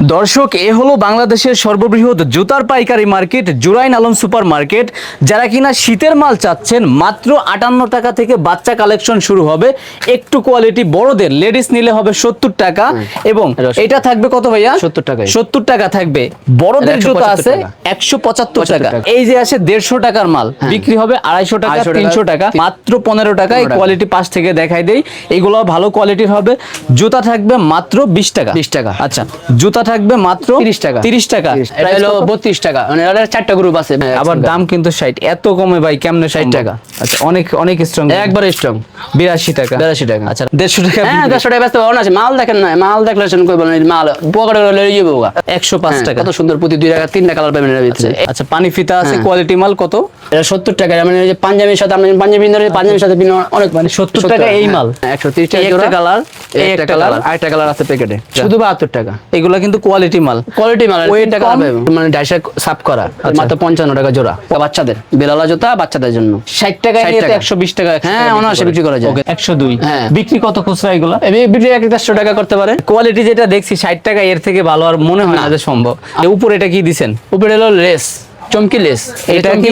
দর্শক এ হলো বাংলাদেশের সর্ববৃহৎ জুতার পাইকারি market Jurain Alam super market যারা কিনা শীতের মাল চাচ্ছেন মাত্র আটান্ন টাকা থেকে বাচ্চা কালেকশন শুরু হবে। একটু কোয়ালিটি বড়দের লেডিস নিলে হবে সত্তর টাকা এবং এটা থাকবে কত ভাইয়া? 70 টাকায়। সত্তর টাকা থাকবে। বড়দের জুতা আছে একশো পঁচাত্তর টাকা। টাকা। এই যে আছে দেড়শো টাকার মাল বিক্রি হবে আড়াইশো টাকা তিনশো টাকা মাত্র পনেরো টাকা। এই 15 কোয়ালিটি পাশ থেকে দেখাই দেই। এগুলো ভালো কোয়ালিটির হবে। জুতা থাকবে মাত্র বিশ টাকা। 20 টাকা। আচ্ছা জুতা থাকবে মাত্র 30 টাকা। তিরিশ টাকা। এটা হলো বত্রিশ টাকা। মানে চারটা গ্রুপ আছে আবার দাম কিন্তু ষাট। এত কমে ভাই কেমনে ষাট 60 টাকা? টাকা। আচ্ছা অনেক অনেক স্ট্রং একবার স্ট্রং বিরাশি টাকা। 82 টাকা। আচ্ছা দেড়শো টাকা হ্যাঁ দেড়শো টাকা ব্যস্ত পাবো আছে। মাল দেখেন না মাল দেখলে সেরকম করব না মাল পকেটে লড়ে যাব। একশো পাঁচ হ্যাঁ, টাকা। কত সুন্দর প্রতি দুই টাকা তিনটা কালার পাবেন এর ভিতরে। আচ্ছা পানি ফিতা আছে হ্যাঁ। কোয়ালিটি মাল কত? এটা সত্তর টাকা মানে যে পাঞ্জাবির সাথে আপনি পাঞ্জাবি ধরে পাঞ্জাবির সাথে পিন অনেক মানে 70 টাকা এই মাল? একশো তিরিশ টাকা এই একটা কালার, এই একটা কালার। কালার আরেকটা কালার আছে প্যাকেটে শুধু বাহাত্তর টাকা। এগুলা কিন্তু কোয়ালিটি মাল। কোয়ালিটি মাল? কালার পাবেন মানে ডাইসা সাফ করা আচ্ছা। মাত্র পঞ্চান্ন টাকা জোড়া। বাচ্চাদের? বেলালা জুতা বাচ্চাদের জন্য? ষাট টাকা 60 নিয়ে টাকা। একশো বিশ টাকা হ্যাঁ, অনায়াসে বিক্রি করা যায়। একশো দুই। হ্যাঁ। বিক্রি কত খুচরা এগুলা? এই বিক্রি এক দেড়শো টাকা করতে পারে। কোয়ালিটি যেটা দেখছি ষাট টাকা এর থেকে ভালো আর মনে হয় না। সম্ভব। উপর এটা কি দিছেন? উপরে হলো লেস। চমকি লেস। এটা কি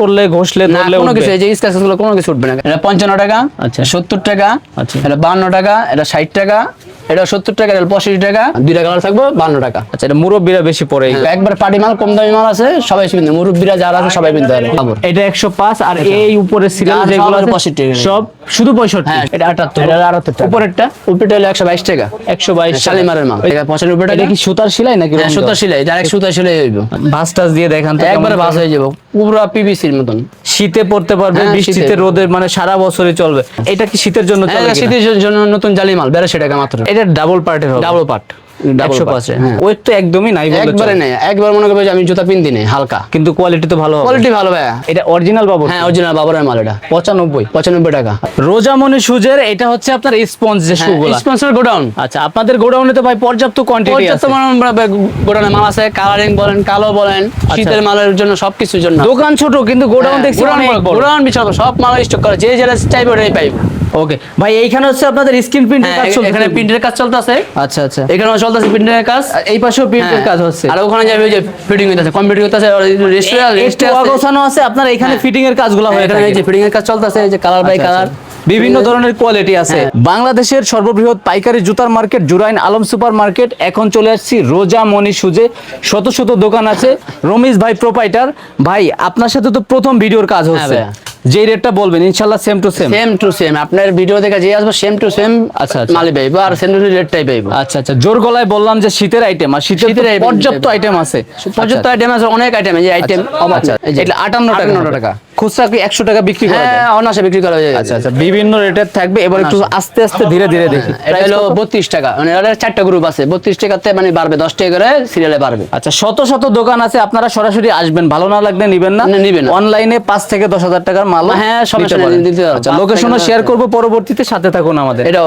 করলে ঘষলে না ধরলে কোনো কিছু এই যে স্কাচগুলো কোনো কিছু উঠবে না। এটা পঞ্চান্ন টাকা আচ্ছা। সত্তর টাকা আচ্ছা। এটা বান্ন টাকা এটা ষাট টাকা এটা সত্তর টাকা এটা পঁয়ষট্টি টাকা দুইটা কালার থাকব বান্ন টাকা। আচ্ছা এটা মুরব্বীরা বেশি এই- একবার পাটি মাল কম দামি মাল আছে সবাই কিনতে। মুরব্বীরা যারা আছে সবাই কিনতে পারে। এটা একশো পাঁচ আর এই উপরে সিরিয়াল যেগুলো সব আছে, 65 টাকা। সব শুধু পঁয়ষট্টি। হ্যাঁ এটা আটাত্তর। এটা আটাত্তর টাকা। উপরেরটা উপরেটা হলো একশো বাইশ টাকা। একশো বাইশ শালিমারের মাল। এটা পঁচানব্বই এটা কি সুতার সেলাই নাকি হ্যাঁ, সুতা সেলাই। ডাইরেক্ট সুতা সেলাই হইব। ভাস টাস দিয়ে দেখান একবারে ভাস হয়ে যাব। পুরো পিভিসির মতন শীতে পড়তে পারবে হ্যাঁ, বৃষ্টিতে। রোদের মানে সারা বছরই চলবে এটা কি শীতের জন্য হ্যাঁ? শীতের জন্য নতুন জালি মাল বেড়াশি টাকা মাত্র এটা ডাবল পার্টের ডাবল পার্ট একশো পাঁচে। হ্যাঁ। ওয়েট তো একদমই নাই একবারে নেই একবার মনে করবে আমি জুতা পিনতি নেই হালকা। কিন্তু কোয়ালিটি তো ভালো কোয়ালিটি ভালো ভাইয়া। এটা অরিজিনাল বাবু হ্যাঁ অরিজিনাল বাবরের মাল এটা। পঁচানব্বই। পঁচানব্বই টাকা। রোজামনি সুজের এটা হচ্ছে আপনার স্পঞ্জ যে হ্যাঁ, গোডাউন আচ্ছা আপনাদের গোডাউনে তো ভাই পর্যাপ্ত কোয়ান্টিটি পর্যাপ্ত গোডাউনে মাল আছে কালারিং বলেন কালো বলেন শীতের মালের জন্য সবকিছুর জন্য। দোকান ছোট কিন্তু গোডাউন দেখছি গোডাউন বিশাল সব মাল স্টক করে যে যেটা চাইবে ওটাই পাইবে। ওকে ভাই এইখানে হচ্ছে আপনাদের স্ক্রিন প্রিন্টের হ্যাঁ, কাজ চলছে এখানে প্রিন্টের কাজ চলতেছে। আচ্ছা আচ্ছা। এখানে চলতেছে প্রিন্টের কাজ। এই পাশেও প্রিন্টের এর কাজ হচ্ছে। আর ওখানে যাবে ওই যে ফিটিং হইতাছে কম্পিউটার হইতাছে আর রেস্টুরেন্ট রেস্টুরেন্ট আছে আপনার এখানে ফিটিং এর কাজগুলো হয় এখানে এই যে ফিটিং এর কাজ চলতেছে এই যে কালার বাই কালার। বিভিন্ন ধরনের কোয়ালিটি আছে। হ্যাঁ। বাংলাদেশের সর্ববৃহৎ পাইকারি জুতার market Jurain Alam super market এখন চলে আসছি রোজা মনি সুজে। শত শত দোকান আছে। রমিজ ভাই প্রোপাইটার ভাই আপনার সাথে তো প্রথম ভিডিওর কাজ হচ্ছে। যে রেটটা বলবেন ইনশাল্লাহ same to same same to same আপনার ভিডিও দেখে যে আসবে সেম টু সেম আচ্ছা, আচ্ছা। মালি পাইবো আর সেম টু রেটটাই পাইবো। আচ্ছা আচ্ছা। জোর গলায় বললাম যে শীতের আইটেম আর শীতের পর্যাপ্ত আইটেম আছে। পর্যাপ্ত আইটেম আছে অনেক আইটেম এই আইটেম আচ্ছা। এটা আটান্ন টাকা। 58 টাকা। খুচরা কি একশো টাকা বিক্রি করা যায়? হ্যাঁ অনাসে বিক্রি করা যায়। আচ্ছা আচ্ছা বিভিন্ন রেটের থাকবে এবার একটু আস্তে আস্তে ধীরে ধীরে দেখি। এটা হলো বত্রিশ টাকা। মানে চারটা গ্রুপ আছে। বত্রিশ টাকাতে মানে বাড়বে দশ টাকা করে সিরিয়ালে বাড়বে। আচ্ছা শত শত দোকান আছে আপনারা সরাসরি আসবেন। ভালো না লাগলে নিবেন না। নিবেন অনলাইনে পাঁচ থেকে দশ হাজার টাকার মাল হ্যাঁ, সমস্যা নেই, দিতে আচ্ছা লোকেশনও শেয়ার করব পরবর্তীতে সাথে থাকুন আমাদের। এটা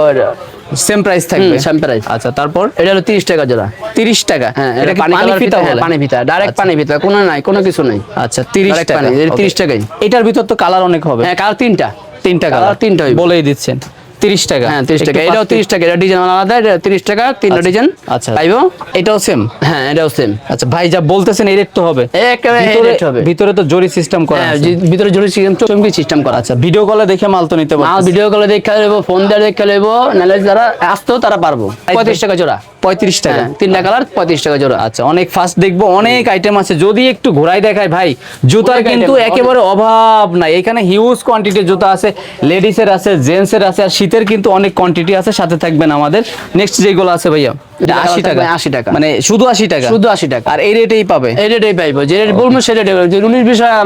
সেম প্রাইস থাকবে। সেম প্রাইস আচ্ছা তারপর? এটা হলো তিরিশ টাকা জোড়া। তিরিশ টাকা। হ্যাঁ এটা পানি ফিতা হ্যাঁ, পানি ফিতা ডাইরেক্ট পানি ফিতা কোনো নাই কোনো কিছু নাই। আচ্ছা তিরিশ Direct টাকা। পানি, এটা 30 টাকাই। এটার ভিতর তো কালার অনেক হবে। হ্যাঁ কালার তিনটা। তিনটা কালার তিনটা বলেই দিচ্ছেন। তিরিশ টাকা। হ্যাঁ তিরিশ টাকা। এটাও পাঁচ তিরিশ টাকা এটা ডিজাইন আলাদা এটা তিরিশ টাকা তিনটা ডিজাইন। আচ্ছা। পাইবো? এটাও সেম হ্যাঁ এটাও সেম আচ্ছা ভাই যা বলতেছেন এই রেট তো হবে। একেবারে এই rate হবে। ভিতরে তো জরি সিস্টেম করা হ্যাঁ আছে। ভিতরে জরুরি সিস্টেম চমকি সিস্টেম করা। আচ্ছা ভিডিও কলে দেখে মাল তো নিতে মাল পারবেন ভিডিও কলে দেখে ফোন দিয়ে দেখে নাহলে যারা আসতেও তারা পারব। পঁয়ত্রিশ টাকা জোড়া। পঁয়ত্রিশ টাকা। হ্যাঁ তিনটা কালার পঁয়ত্রিশ টাকা জোড়া। আচ্ছা অনেক ফাস্ট দেখব অনেক আইটেম আছে। যদি একটু ঘোরাই দেখায় ভাই জুতার কিন্তু একেবারে অভাব নাই। এখানে হিউজ কোয়ান্টিটির জুতা আছে লেডিসের আছে জেন্টসের আছে আর শীতের কিন্তু অনেক কোয়ান্টিটি আছে সাথে থাকবেন আমাদের। নেক্সট যেগুলো আছে ভাইয়া আশি টাকা। থাকবে 80 টাকা। মানে শুধু আশি টাকা। শুধু 80 টাকা। আর এই রেটেই পাবে। এই রেটেই পাইবো যে রেট বলব সে রেটে উনিশ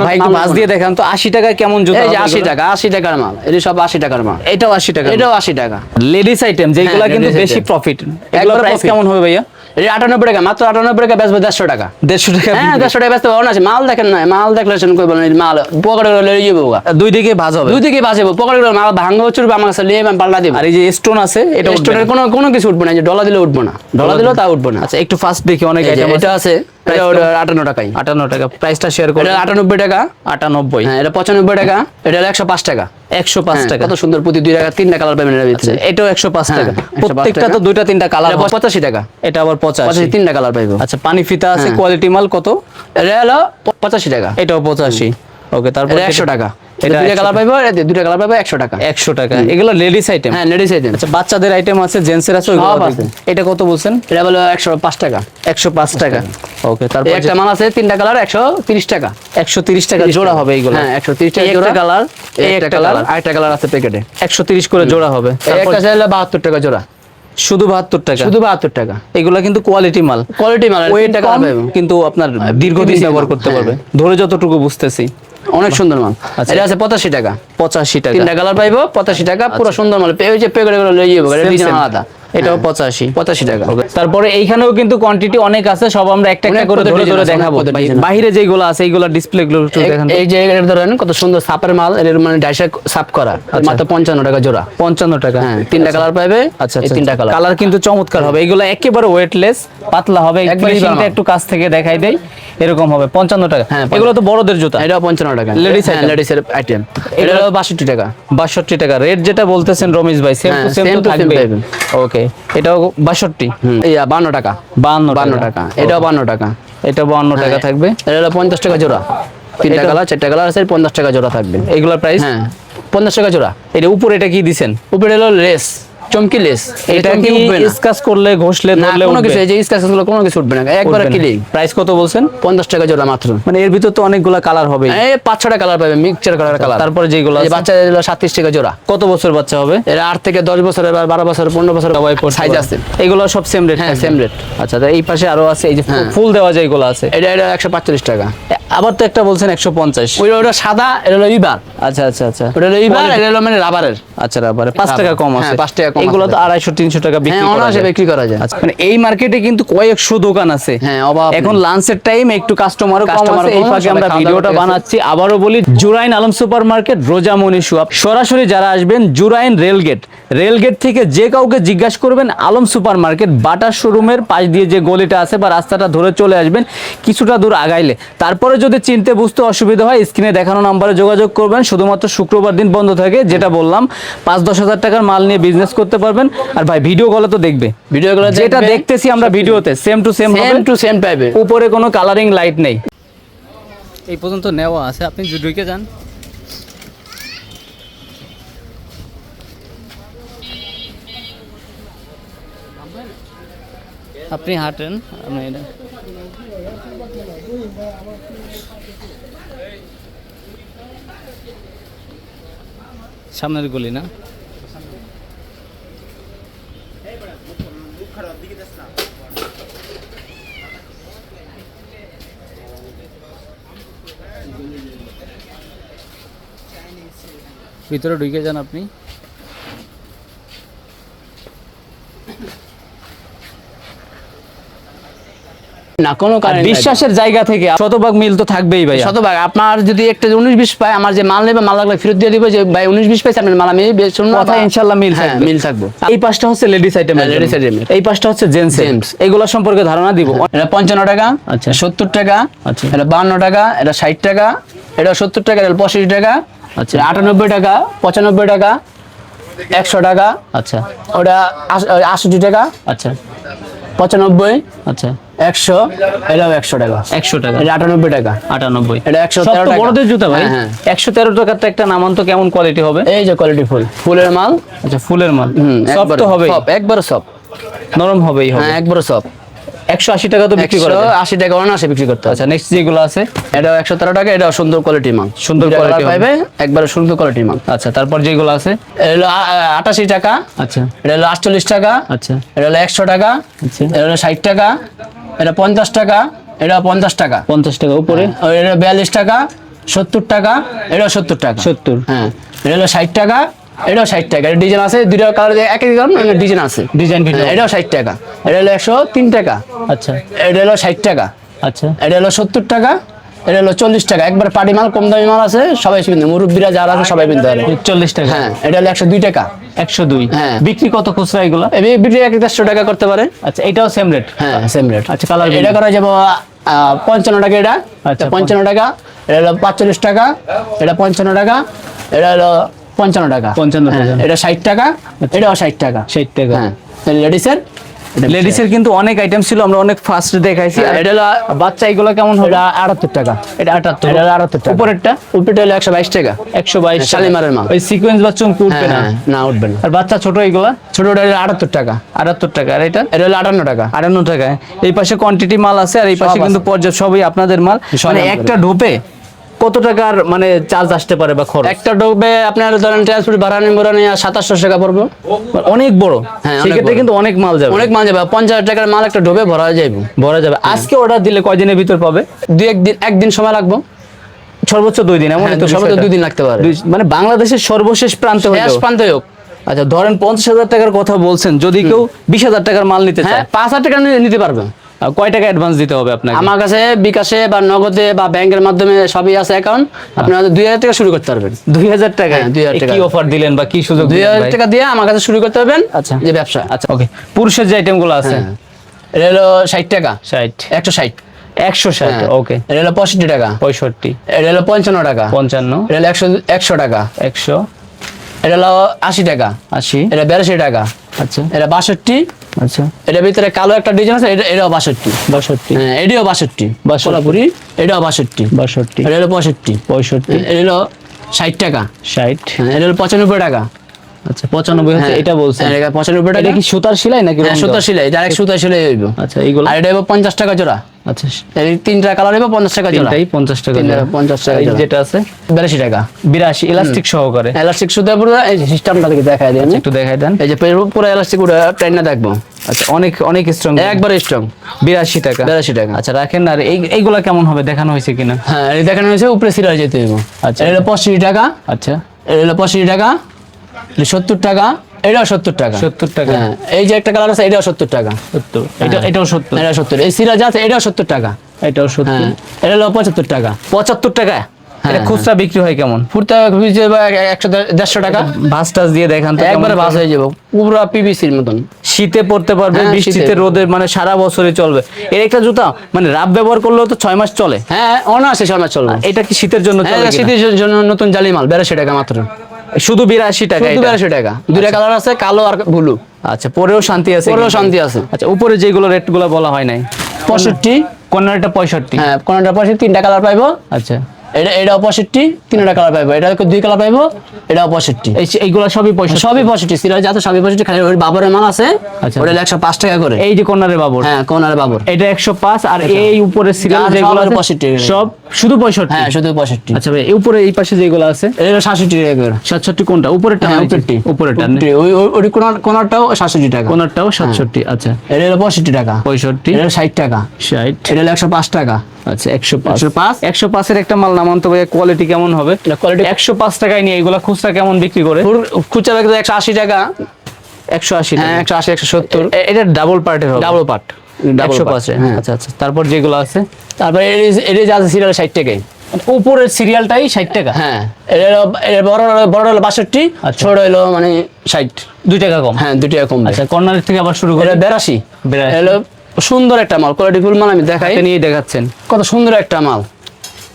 ভাই মাছ দিয়ে দেখান তো আশি টাকা কেমন জুতো আশি টাকা আশি টাকার মাল। এটা সব আশি টাকার মাল। এটাও আশি টাকা এটাও আশি টাকা। লেডিস আইটেম যেগুলো হ্যাঁ, কিন্তু বেশি প্রফিট এগুলো প্রাইস কেমন হবে ভাইয়া? এটি আটানব্বই টাকা মাত্র আটানব্বই টাকা বেচবো দেড়শো টাকা। দেড়শো টাকা হ্যাঁ দেড়শো টাকা বেচতে পারব না মাল দেখেন না মাল দেখলে সেরকম করব না মাল পকেটে লড়ে যাব দুই দিকে ভাজ হবে। দুই দিকে বাঁচবো পকেটে করে মাল ভাঙ্গ চুরবে আমার কাছে নিয়ে আমি পাল্টা দিব। আর এই যে স্টোন আছে এটা স্টোনের কোনো কোনো কিছু উঠবো না যে ডলা দিলে উঠবো না ডলা দিলেও তা উঠবো না। আচ্ছা একটু ফাস্ট দেখি অনেক এই এটা আছে আটান্ন টাকাই। আটান্ন টাকা। প্রাইসটা শেয়ার করে। আটানব্বই টাকা। আটানব্বই। হ্যাঁ এটা পঁচানব্বই টাকা। এটা হলো একশো পাঁচ টাকা। একশো পাঁচ হ্যাঁ, টাকা। কত সুন্দর প্রতি দুই টাকা তিনটা কালার পাবেন এটাও একশো পাঁচ হ্যাঁ, টাকা। প্রত্যেকটা তো দুইটা তিনটা কালার পঁচাশি টাকা। এটা আবার পঁচাশি। তিনটা কালার পাইবো। আচ্ছা পানি ফিতা আছে। কোয়ালিটি মাল কত? এটা হলো পঁচাশি টাকা। এটাও পঁচাশি। ওকে তারপর এটা একশো টাকা। এটা দুইটা কালার পাইবো দুইটা কালার পাইবো একশো টাকা। একশো টাকা। এগুলো লেডিস আইটেম হ্যাঁ লেডিস আইটেম আচ্ছা বাচ্চাদের আইটেম আছে জেন্টসের আছে ওইগুলো আছে। এটা কত বলছেন? এটা হলো একশো পাঁচ টাকা। একশো পাঁচ টাকা। ওকে তারপর একটা মাল আছে তিনটা কালার একশো তিরিশ টাকা। একশো তিরিশ টাকা জোড়া হবে এইগুলো হ্যাঁ, 130 টাকা জোড়া। কালার এই একটা কালার। আরেকটা কালার আছে প্যাকেটে একশো তিরিশ করে জোড়া হবে। তারপর একটা চাইলে বাহাত্তর টাকা জোড়া। শুধু বাহাত্তর টাকা? শুধু বাহাত্তর টাকা। এগুলো কিন্তু কোয়ালিটি মাল। কোয়ালিটি মাল ওয়েট পাইবো। কিন্তু আপনার দীর্ঘদিন ব্যবহার করতে হ্যাঁ। পারবে। ধরে যতটুকু বুঝতেছি। অনেক সুন্দর মাল। আচ্ছা। এটা আছে পঁচাশি টাকা। পঁচাশি টাকা। তিনটা কালার পাইবো পঁচাশি টাকা পুরো সুন্দর মাল। ওই যে প্যাকেটগুলো লই যাব আলাদা। এটাও পঁচাশি। পঁচাশি টাকা। তারপরে এইখানেও কিন্তু কোয়ান্টিটি অনেক আছে সব আমরা একটা একটা করে ধরে ধরে দেখাবো। বাইরে যেগুলো আছে এইগুলো ডিসপ্লে গুলো এই- যে এটা ধরেন কত সুন্দর সাপের মাল এর মানে ডাইসা সাপ করা। মাত্র পঞ্চান্ন টাকা জোড়া। পঞ্চান্ন টাকা। হ্যাঁ তিনটা কালার পাইবে আচ্ছা আচ্ছা তিনটা কালার কালার কিন্তু চমৎকার হবে। এগুলো একেবারে ওয়েটলেস পাতলা হবে। একটু কাছ থেকে দেখাই দেই। এরকম হবে পঞ্চান্ন টাকা। হ্যাঁ, এগুলো তো বড়দের জুতা। এটা পঞ্চান্ন টাকা। Ladies হ্যাঁ। লেডিস এর আইটেম এটা হলো বাষট্টি টাকা। বাষট্টি টাকা। রেট যেটা বলতেছেন রমেশ ভাই সেম টু সেম থাকবে। ওকে এটাও বাষট্টি। বান্ন টাকা। বান্ন বান্ন টাকা। এটাও বান্ন টাকা। এটা বান্ন টাকা হ্যাঁ, থাকবে। এটা হলো পঞ্চাশ টাকা জোড়া। তিনটা কালার চারটা কালার আছে পঞ্চাশ টাকা জোড়া থাকবে। এগুলোর প্রাইস হ্যাঁ। পঞ্চাশ টাকা জোড়া। এটা উপরে এটা কি দিচ্ছেন উপরে হলো লেস। চমকি লেস এটা কি স্কাচ করলে ঘষলে ধরলে কোনো কিছু এই যে স্কাচগুলো কোনো কিছু উঠবে না। একবারে ক্লিন প্রাইস কত বলছেন? পঞ্চাশ টাকা জোড়া মাত্র। মানে এর ভিতর তো অনেকগুলা কালার হবে এই পাঁচ ছটা কালার পাবে মিক্সচার কালার কালার তারপরে যেগুলো আছে, বাচ্চাদের হলো সাতত্রিশ টাকা জোড়া। কত বছর বাচ্চা হবে? এরা আট থেকে দশ বছরের বা বারো বছর পনেরো বছর সবাই সাইজ আছে। এগুলো সব সেম রেট হ্যাঁ, same rate। আচ্ছা এই পাশে আরও আছে এই যে হ্যাঁ। ফুল দেওয়া যায় এগুলো আছে? এটা এটা একশো পাঁচচল্লিশ টাকা। এ, আবার তো একটা বলছেন একশো পঞ্চাশ। ওই ওটা সাদা এটা হলো ইবার আচ্ছা আচ্ছা আচ্ছা। ওটা হলো ইবার এটা হলো মানে রাবারের। আচ্ছা রাবারে পাঁচ টাকা কম আছে। হ্যাঁ, পাঁচ টাকা কম এগুলো তো আড়াইশো তিনশো টাকা বিক্রি হ্যাঁ করা যায়। বিক্রি করা যায়। আচ্ছা মানে এই মার্কেটে কিন্তু কয়েকশো দোকান আছে। হ্যাঁ, অভাব এখন লাঞ্চের টাইম একটু Customer আছে। এই ফাঁকে আমরা ভিডিওটা বানাচ্ছি। আবারও বলি Jurain Alam super market Rojamoni shop সরাসরি যারা আসবেন জুরাইন রেলগেট। রেলগেট থেকে যে কাউকে জিজ্ঞাসা করবেন আলম সুপার মার্কেট বাটার শোরুমের পাশ দিয়ে যে গলিটা আছে বা রাস্তাটা ধরে চলে আসবেন কিছুটা দূর আগাইলে। তারপরে যদি চিনতে বুঝতে অসুবিধা হয় স্ক্রিনে দেখানো নাম্বারে যোগাযোগ করবেন। শুধুমাত্র শুক্রবার দিন বন্ধ থাকে যেটা বললাম পাঁচ দশ হাজার টাকার মাল নিয়ে বিজনেস করতে পারবেন। আর ভাই ভিডিও কলে তো দেখবে। ভিডিও গুলো যেটা দেখতেছি আমরা ভিডিওতে same to same same to same পাইবে উপরে কোনো কালারিং লাইট নেই। এই পর্যন্ত নেওয়া আছে। আপনি ঢুকে যান। আপনি হাঁটেন। আপনি এটা সামনের গলি না? ভিতরে ঢুকে যান আপনি। না কোনো কারণ বিশ্বাসের জায়গা থেকে শতভাগ মিল তো থাকবেই ভাই শতভাগ। আপনার যদি একটা উনিশ বিশ পায় আমার যে মাল নেবে মাল লাগলে ফেরত দিয়ে দিবে যে ভাই উনিশ বিশ পাইছে আপনার মাল আমি কথা ইনশাল্লাহ মিল হ্যাঁ, থাকবে। মিল থাকব। এই পাঁচটা হচ্ছে লেডিস আইটেম হ্যাঁ, item এর। এই পাঁচটা হচ্ছে জেন্টস Gents। এগুলো সম্পর্কে ধারণা দিব। এটা পঞ্চান্ন টাকা আচ্ছা। সত্তর টাকা আচ্ছা। এটা বান্ন টাকা এটা ষাট টাকা এটা সত্তর টাকা এটা পঁয়ষট্টি টাকা আচ্ছা। আটানব্বই টাকা পঁচানব্বই টাকা একশো টাকা আচ্ছা। ওটা আশি টাকা। আচ্ছা। পঁচানব্বই আচ্ছা। একশো এটাও একশো টাকা। একশো টাকা। এটা আটানব্বই টাকা। আটানব্বই। এটা একশো তেরো বড়দের জুতা ভাই। হ্যাঁ, হ্যাঁ। একশো তেরো টাকার তো একটা নামান্ত তো কেমন কোয়ালিটি হবে? এই যে কোয়ালিটি ফুল। ফুলের মাল। আচ্ছা ফুলের মাল। হুম সব তো হবে সব একবারে সব। নরম হবেই হবে। হ্যাঁ একবারে সব। একশো আশি টাকা তো বিক্রি করা যায়। আশি টাকা অনায়াসে বিক্রি করতে আচ্ছা নেক্সট যেগুলো আছে? এটাও একশো তেরো টাকা এটাও সুন্দর কোয়ালিটি মাল। সুন্দর quality colour একবারে সুন্দর কোয়ালিটি মাল। আচ্ছা তারপর যেগুলো আছে? এটা হলো আ- আ- আটাশি টাকা। আচ্ছা। এটা হলো আটচল্লিশ টাকা। আচ্ছা। এটা হলো একশো টাকা। আচ্ছা। এটা হলো ষাট টাকা। এটা পঞ্চাশ টাকা। এটা পঞ্চাশ টাকা। পঞ্চাশ টাকা উপরে। আর এটা বিয়াল্লিশ টাকা সত্তর টাকা। এটাও সত্তর টাকা। সত্তর। হ্যাঁ। এটা হলো ষাট টাকা। এটাও ষাট টাকা। এটা ডিজাইন আছে দুইটা কালার এক এক কালার ডিজাইন আছে? ডিজাইন ভিডিও হ্যাঁ, এটাও ষাট টাকা। এটা হলো একশো তিন টাকা। আচ্ছা। এটা হলো ষাট টাকা। আচ্ছা। এটা হলো সত্তর টাকা। এটা হলো চল্লিশ টাকা। একবার পাটি মাল কম দামি মাল আছে সবাই কিনতে মুরব্বীরা যারা আছে সবাই কিনতে পারে চল্লিশ টাকা। হ্যাঁ এটা হলো একশো দুই টাকা। একশো দুই। হ্যাঁ। বিক্রি কত খুচরা এগুলো? এমনি বিক্রি এক দেড়শো টাকা করতে পারে। আচ্ছা এটাও সেম রেট হ্যাঁ সেম রেট আচ্ছা, colour এটা করা যাব পঞ্চান্ন টাকা এটা। আচ্ছা, পঞ্চান্ন টাকা। এটা হলো পাঁচচল্লিশ টাকা। এটা পঞ্চান্ন টাকা। এটা হলো পঞ্চান্ন টাকা। 55 টাকা। হ্যাঁ, এটা ষাট টাকা এটাও ষাট টাকা। 60 টাকা। হ্যাঁ লেডিসের? লেডিসের কিন্তু অনেক আইটেম ছিল আমরা অনেক ফার্স্ট দেখাইছি। আর এটা হলো বাচ্চা এগুলো কেমন হবে? আটাত্তর টাকা। এটা আটাত্তর। এটা আটাত্তর টাকা। উপরেরটা? উপরেটা হলো একশো বাইশ টাকা। একশো বাইশ শালিমারের মাল। ওই সিকোয়েন্স বা চমকে উঠবে হ্যাঁ, না। হ্যাঁ, না উঠবে না। আর বাচ্চা ছোট এগুলা? ছোটটা হলো আটাত্তর টাকা। আটাত্তর টাকা। আর এটা? এটা হলো আটান্ন টাকা। আটান্ন টাকায় এই পাশে কোয়ান্টিটি মাল আছে আর এই পাশে কিন্তু পর্যাপ্ত সবই আপনাদের মাল। মানে একটা ঢোপে কত টাকার মানে চার্জ আসতে পারে বা খরচ? একটা ডোবে আপনার ধরেন ট্রান্সপোর্ট ভাড়া নিয়ে ভাড়া নিয়ে সাতাশশো টাকা পড়ব। অনেক বড়? হ্যাঁ, সেক্ষেত্রে কিন্তু অনেক মাল যাবে। অনেক মাল যাবে পঞ্চাশ টাকার মাল একটা ডোবে ভরা যাবে ভরা যাবে। আজকে অর্ডার দিলে কয়দিনের ভিতর পাবে? দুই একদিন একদিন সময় লাগবো। সর্বোচ্চ দুই দিন এমন হ্যাঁ, তো সর্বোচ্চ দুই দিন লাগতে পারে। মানে বাংলাদেশের সর্বশেষ প্রান্তে শেষ প্রান্তে হোক। আচ্ছা ধরেন পঞ্চাশ হাজার টাকার কথা বলছেন যদি কেউ বিশ হাজার টাকার মাল নিতে হ্যাঁ চায়। পাঁচ হাজার টাকা নিয়ে নিতে পারবে। কয় টাকা অ্যাডভান্স দিতে হবে আপনাকে? আমার কাছে বিকাশে বা নগদে বা ব্যাংকের মাধ্যমে সবই আছে অ্যাকাউন্ট আপনারা দুই হাজার টাকা শুরু করতে পারবেন। দুই হাজার টাকা? হ্যাঁ, 2000 টাকা। কি অফার দিলেন বা কি সুযোগ দুই হাজার টাকা দিয়ে আমার কাছে শুরু করতে পারবেন আচ্ছা। যে ব্যবসা। আচ্ছা ওকে পুরুষের যে আইটেমগুলো আছে? হ্যাঁ। এটা হলো ষাট টাকা। ষাট। একশো ষাট। একশো ষাট হ্যাঁ। ওকে এটা হলো পঁয়ষট্টি টাকা। পঁয়ষট্টি। এটা হলো পঞ্চান্ন টাকা। পঞ্চান্ন। এটা হলো একশো একশো টাকা। একশো। এটা হলো আশি টাকা। আশি। এটা বিরাশি টাকা। আচ্ছা। এটা বাষট্টি। আচ্ছা। এটার ভিতরে কালো একটা ডিজাইন আছে এটা এটাও বাষট্টি। বাষট্টি। হ্যাঁ এটাও বাষট্টি। সোলাপুরি এটাও বাষট্টি। বাষট্টি। এটা হলো পঁয়ষট্টি। পঁয়ষট্টি। এটা হলো ষাট টাকা। ষাট। হ্যাঁ, এটা হলো পঁচানব্বই টাকা। আচ্ছা পঁচানব্বই হচ্ছে হ্যাঁ, এটা বলছেন। হ্যাঁ, পঁচানব্বই টাকা। কি সুতার সেলাই নাকি হ্যাঁ, রং সুতো দেওয়া? সিলাই ডাইরেক্ট সুতো সিলাই হইব। আচ্ছা এইগুলো? আর এটা পঞ্চাশ টাকা জোড়া। আচ্ছা এই তিনটা কালার হইব পঞ্চাশ টাকা জোড়া। পঞ্চাশ টাকা পঞ্চাশ টাকা যেটা আছে বিরাশি টাকা। বিরাশি ইলাস্টিক সহকারে। এলাস্টিক সুতো পুরো এই সিস্টেমটা থেকে দেখাই দিই আমি। একটু দেখাই দেন। এই যে পুরো এলাস্টিক পুরো টাইট না দেখব। আচ্ছা অনেক অনেক স্ট্রং একবার স্ট্রং বিরাশি টাকা। বিরাশি টাকা। আচ্ছা রাখেন আর এই এইগুলা কেমন হবে? দেখানো হয়েছে কিনা? হ্যাঁ এই দেখানো হয়েছে উপরে সিরিয়াল যেতে হইব। আচ্ছা। এটা পঁয়ষট্টি টাকা। আচ্ছা। এটা পঁয়ষট্টি টাকা। সত্তর টাকা। এটাও সত্তর টাকা। 70 টাকা। হ্যাঁ এই যে একটা কালার আছে এটাও সত্তর টাকা। সত্তর। এটা এটাও সত্তর। এটা সত্তর। এই যা আছে এটাও সত্তর টাকা। এটাও সত্তর। হ্যাঁ এটা হলো পঁচাত্তর টাকা। পঁচাত্তর টাকা? এটা হ্যাঁ, খুচরা বিক্রি হয় কেমন ফুটতে একশো দেড়শো টাকা? ভাস টাস দিয়ে দেখান তো একবারে ভাস হয়ে যাব। পুরো পিবিসির মতন। শীতে পড়তে পারবে হ্যাঁ, বৃষ্টিতে। রোদে মানে সারা বছরে চলবে। এর একটা জুতা মানে রাব ব্যবহার করলেও তো ছয় মাস চলে। হ্যাঁ অনায়াসে সময় চলবে। এটা কি শীতের জন্য হ্যাঁ শীতের জন্য নতুন জালি মাল বিরাশি টাকা মাত্র। শুধু বিরাশি টাকা শুধু? বিরাশি টাকা। দুইটা কালার আছে কালো আর ব্লু আচ্ছা পরেও শান্তি আছে পরেও শান্তি আছে। আচ্ছা উপরে যেগুলো রেটগুলো বলা হয় নাই। পঁয়ষট্টি। কর্নারটা পঁয়ষট্টি। হ্যাঁ কোনটা পঁয়ষট্টি তিনটা কালার পাইবো। আচ্ছা। এটা এটাও পঁয়ষট্টি তিনটা কালার পাইবো। এটা দুই কালার পাইবো এটাও পঁয়ষট্টি এই এইগুলো সবই পঁয়ষট্টি। সবই পঁয়ষট্টি। সিরিয়াল যাতে সবই পঁয়ষট্টি খালি ওই বাবরের মাল আছে আচ্ছা। ওটা একশো পাঁচ টাকা করে। এই যে কর্নারে বাবুর। হ্যাঁ কোন বাবর। এটা একশো পাঁচ আর এই উপরে আর যেগুলো সব আছে, 65 টাকা। সব শুধু পঁয়ষট্টি? হ্যাঁ শুধু পঁয়ষট্টি। আচ্ছা ভাই এই উপরে এই পাশে যেগুলো আছে? এটা সাতষট্টি টাকা করে। সাতষট্টি কোনটা? উপরেরটা হ্যাঁ না উপরেরটা ওই ওই- ওই কোনার কোনারটাও সাতষট্টি টাকা। কোনারটাও সাতষট্টি আচ্ছা। এটা হলো পঁয়ষট্টি টাকা। পঁয়ষট্টি। এটা ষাট টাকা। ষাট। এটা হলো একশো পাঁচ টাকা। আচ্ছা একশো পাঁচ। একশো পাঁচের একটা মাল নামান তো ভাই কোয়ালিটি কেমন হবে? quality- একশো পাঁচ টাকায় নিয়ে এগুলা খুচরা কেমন বিক্রি করে? খুচরা বিক্রি একশো আশি টাকা। একশো আশি হ্যাঁ একশো আশি একশো সত্তর। এটা ডাবল পার্টের ডাবল পার্ট একশো পাঁচে। হ্যাঁ। আচ্ছা আচ্ছা। তারপর যেগুলো আছে? তারপরে এটা যা আছে সিরিয়াল ষাট টাকায়। উপরের সিরিয়ালটাই ষাট টাকা? হ্যাঁ। বড় বড় হলো বাষট্টি আচ্ছা। ছোট হলো মানে ষাট। দুই টাকা কম। হ্যাঁ দুটি কম। আচ্ছা কর্নার থেকে আবার শুরু করে বেরাশি। বিরাশি। সুন্দর একটা মাল কোয়ালিটি ফুল মাল আমি দেখাই। নিয়ে দেখাচ্ছেন। কত সুন্দর একটা মাল।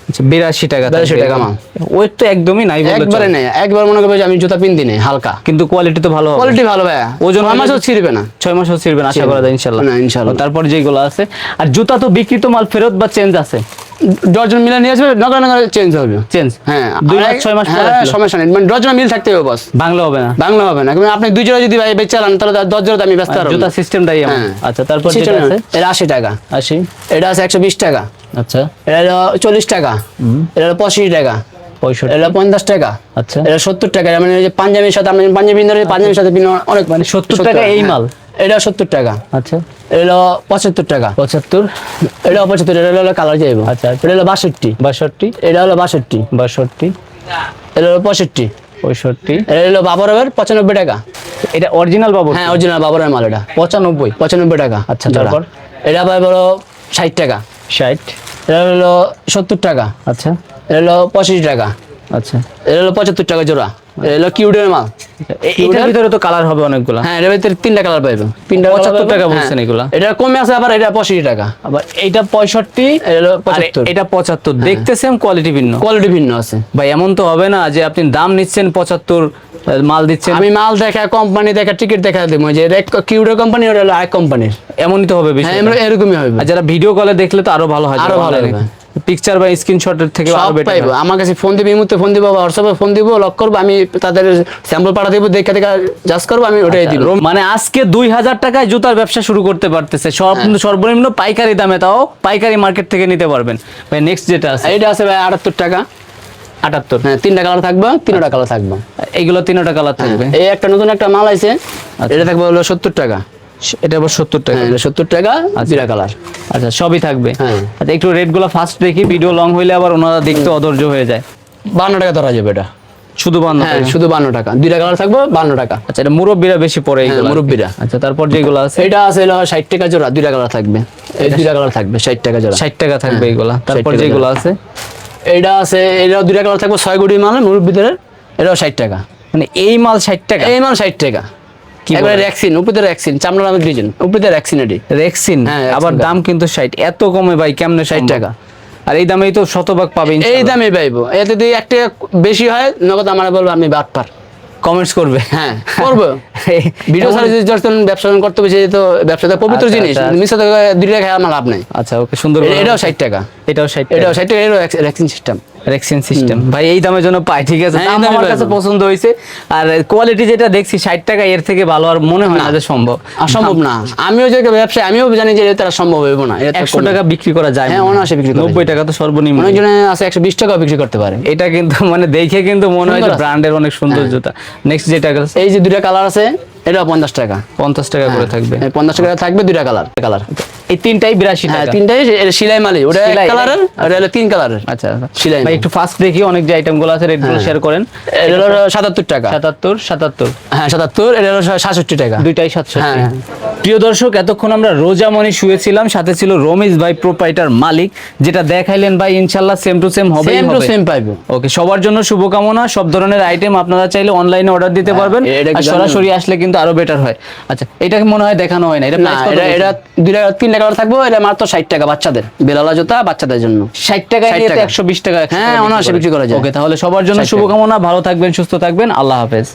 আচ্ছা বিরাশি টাকা 82 টাকা মাল। ওয়েট তো একদমই নাই একবারে নেই একবার মনে করবে আমি জুতা পিন দিনে হালকা। কিন্তু কোয়ালিটি তো ভালো কোয়ালিটি ভালো ওজন ছয় মাসও ছিড়বে না। ছয় মাসও ছিড়বে না আশা করা যায় ইনশাল্লাহ। না, ইনশাল্লাহ। তারপর যেগুলো আছে। আর জুতা তো বিক্রিত মাল ফেরত বা চেঞ্জ আছে। ডজন মিলে নিয়ে আসবে নগর নগর চেঞ্জ হবে। চেঞ্জ হ্যাঁ দুই মাস ছয় মাস পরে হ্যাঁ সমস্যা নেই। মানে ডজন মিল থাকতে হবে বস বাংলা হবে না। বাংলা হবে না। আপনি দুই জোড়া যদি ভাই বেচে চালান তাহলে দশ জোড়া আমি ব্যস্ত জুতা সিস্টেমটাই হ্যাঁ। আচ্ছা তারপর যেটা আছে? এটা আশি টাকা। আশি? এটা আছে একশো বিশ টাকা। আচ্ছা। এটা হলো চল্লিশ টাকা। এটা হলো পঁয়ষট্টি টাকা। পঁয়ষট্টি। এটা পঞ্চাশ টাকা। আচ্ছা। এটা সত্তর টাকা। মানে পাঞ্জাবির সাথে আপনি পাঞ্জাবি পাঞ্জাবির সাথে অনেক মানে 70 টাকা এই হ্যাঁ। মাল? এটা সত্তর টাকা আচ্ছা এটা হলো পঁচাত্তর টাকা পঁচাত্তর এটা পঁচাত্তর এটা হলো কালার যাইব আচ্ছা, আচ্ছা। এটা হলো বাষট্টি বাষট্টি এটা হলো বাষট্টি বাষট্টি এটা হলো পঁয়ষট্টি পঁয়ষট্টি এটা হলো বাবরের পঁচানব্বই টাকা এটা অরিজিনাল বাবু হ্যাঁ অরিজিনাল বাবরের মাল এটা পঁচানব্বই পঁচানব্বই টাকা আচ্ছা। তারপর? এটা পাই বলো ষাট টাকা ষাট এটা হলো সত্তর টাকা আচ্ছা এটা হলো পঁচিশ টাকা আচ্ছা এটা হলো পঁচাত্তর টাকা জোড়া কিউডের মাল এ- এটার ভিতরে তো কালার হবে অনেকগুলা। হ্যাঁ এটার ভিতরে তিনটা কালার পাইবে। তিনটা colour 75 পাইবে। টাকা হ্যাঁ। বলছেন এগুলা। এটা কমে আছে আবার এটা পঁয়ষট্টি টাকা। আবার এইটা পঁয়ষট্টি এটা পঁচাত্তর। দেখতে সেম কোয়ালিটি ভিন্ন। কোয়ালিটি ভিন্ন আছে। ভাই এমন তো হবে না যে আপনি দাম নিচ্ছেন পঁচাত্তর মাল দিচ্ছেন। আমি মাল দেখা কোম্পানি দেখা টিকিট দেখা দেবো। যে কিউডের কোম্পানি ওটা হলো আরেক কোম্পানির এমনই তো হবে হ্যাঁ এরকমই হবে। যারা ভিডিও কলে দেখলে তো আরও ভালো হয় আরও ভালো হবে। পিকচার বা স্ক্রিনশটের থেকে আরও সব বেটার পাইবো আমার কাছে ফোন দিবে মুহূর্তে ফোন দিব হোয়াটসঅ্যাপে ফোন দিব লক করব আমি তাদের স্যাম্পল পাঠা দেবো দেখে দেখে জাজ করব আমি ওটাই দিব। মানে আজকে দুই হাজার টাকায় জুতার ব্যবসা শুরু করতে পারতেছে। সর্ব- সর্বনিম্ন পাইকারি দামে তাও পাইকারি মার্কেট থেকে নিতে পারবেন। ভাই নেক্সট যেটা আছে। এইটা আছে ভাই আটাত্তর টাকা। আটাত্তর? হ্যাঁ তিনটা কালার থাকবে তিনটা কালার থাকবে। এইগুলো তিনটা কালার থাকবে। এই একটা নতুন একটা মাল আছে এটা থাকবে হলো সত্তর টাকা। এটা আবার সত্তর টাকা। হ্যাঁ সত্তর টাকা দুটা কালার। আচ্ছা সবই থাকবে। হ্যাঁ। আচ্ছা একটু রেটগুলো ফার্স্ট দেখি ভিডিও লং হইলে আবার ওনারা দেখতে অধৈর্য হয়ে যায়। বান্ন টাকা ধরা যাবে এটা। শুধু বান্ন হ্যাঁ শুধু বান্ন টাকা। দুইটা কালার থাকবে বান্ন টাকা। আচ্ছা এটা মুরব্বীরা বেশি পড়ে এইগুলো মুরব্বিরা। আচ্ছা তারপর যেগুলো আছে? এটা আছে ষাট টাকা জোড়া দুইটা কালার থাকবে। এই দুইটা কালার থাকবে ষাট টাকা জোড়া। ষাট টাকা থাকবে এইগুলা তারপর যেগুলো আছে? এটা আছে এটাও দুইটা কালার থাকবে ছয় কোটি মাল মুরুব ভিতরে এটাও ষাট টাকা। মানে এই মাল ষাট টাকা? এই মাল ষাট টাকা। এবারে বলেন? উপরে র্যাক্সিন চামড়া নামের ডিজাইন উপরে র্যাক্সিন এটি। রেক্সিন আবার দাম কিন্তু ষাট। এত কমে ভাই কেমনে 60 টাকা। আর এই দামেই তো শতভাগ পাবে এই দামে পাইবো। এতে যদি একটা বেশি হয় নগদ আমার বলব আমি বাদ পার কমেন্টস করবে। হ্যাঁ করব। ভিডিও সার্ভিস যখন ব্যবসা করতে বসে তো ব্যবসাটা পবিত্র আচ্ছা, জিনিস। আচ্ছা। মিশে দুই টাকা আমার লাভ নাই। আচ্ছা ওকে সুন্দর এটাও ষাট টাকা। এটাও ষাট এটাও ষাট টাকা এটাও র্যাক্সিন সিস্টেম রেক্সিন সিস্টেম ভাই এই দামের জন্য পাই ঠিক আছে? হ্যাঁ, দাম আমার কাছে পছন্দ হয়েছে। আর কোয়ালিটি যেটা দেখছি ষাট টাকা এর থেকে ভালো আর মনে হয় না যে সম্ভব। অসম্ভব না। আমিও যে ব্যবসায় আমিও জানি যে এটা সম্ভব হইব না। একশো টাকা বিক্রি করা যায় হ্যাঁ, অনায়াসে বিক্রি করা নব্বই। টাকা তো সর্বনিম্ন। অনেকজনে আছে একশো বিশ টাকাও বিক্রি করতে পারে। এটা কিন্তু মানে দেখে কিন্তু মনে হয় যে ব্র্যান্ডের অনেক সুন্দর হ্যাঁ। জুতা নেক্সট যেটা আছে? এই যে দুইটা কালার আছে। এটাও পঞ্চাশ টাকা। পঞ্চাশ টাকা করে থাকবে। পঞ্চাশ টাকা থাকবে দুইটা কালার। কালার। এই তিনটাই বিরাশি হ্যাঁ তিনটাই সিলাই মালি। ওটা এক কালারের ওটা হলো তিন কালারের। আচ্ছা সিলাই ভাই একটু ফাস্ট দেখি অনেক যে আইটেমগুলো আছে রেটগুলো হ্যাঁ। শেয়ার করেন। এটা হলো সাতাত্তর টাকা। সাতাত্তর সাতাত্তর। হ্যাঁ সাতাত্তর এটা হলো সাতষট্টি টাকা। দুইটাই সাতশো হ্যাঁ। প্রিয় দর্শক এতক্ষণ আমরা রোজামণি শুয়েছিলাম সাথে ছিল রমিজ ভাই প্রোপাইটার মালিক যেটা দেখাইলেন ভাই ইনশাল্লাহ সেম টু সেম হবে সেম টু সেম পাইবো। ওকে সবার জন্য শুভকামনা সব ধরনের আইটেম আপনারা চাইলে অনলাইনে অর্ডার দিতে পারবেন কি আর সরাসরি আসলে কিন্তু আরও বেটার হয়। আচ্ছা এটাকে মনে হয় দেখানো হয় না? এটা এটা? এটা দুইটা তিনটা কালার থাকব এটা মাত্র ষাট টাকা বাচ্চাদের বেলালা জুতা বাচ্চাদের জন্য। ষাট টাকা 60 নিয়ে টাকা। একশো বিশ টাকা হ্যাঁ, অনায়াসে বিক্রি করা যায়। ওকে তাহলে সবার জন্য শুভকামনা ভালো থাকবেন সুস্থ থাকবেন আল্লাহ হাফেজ।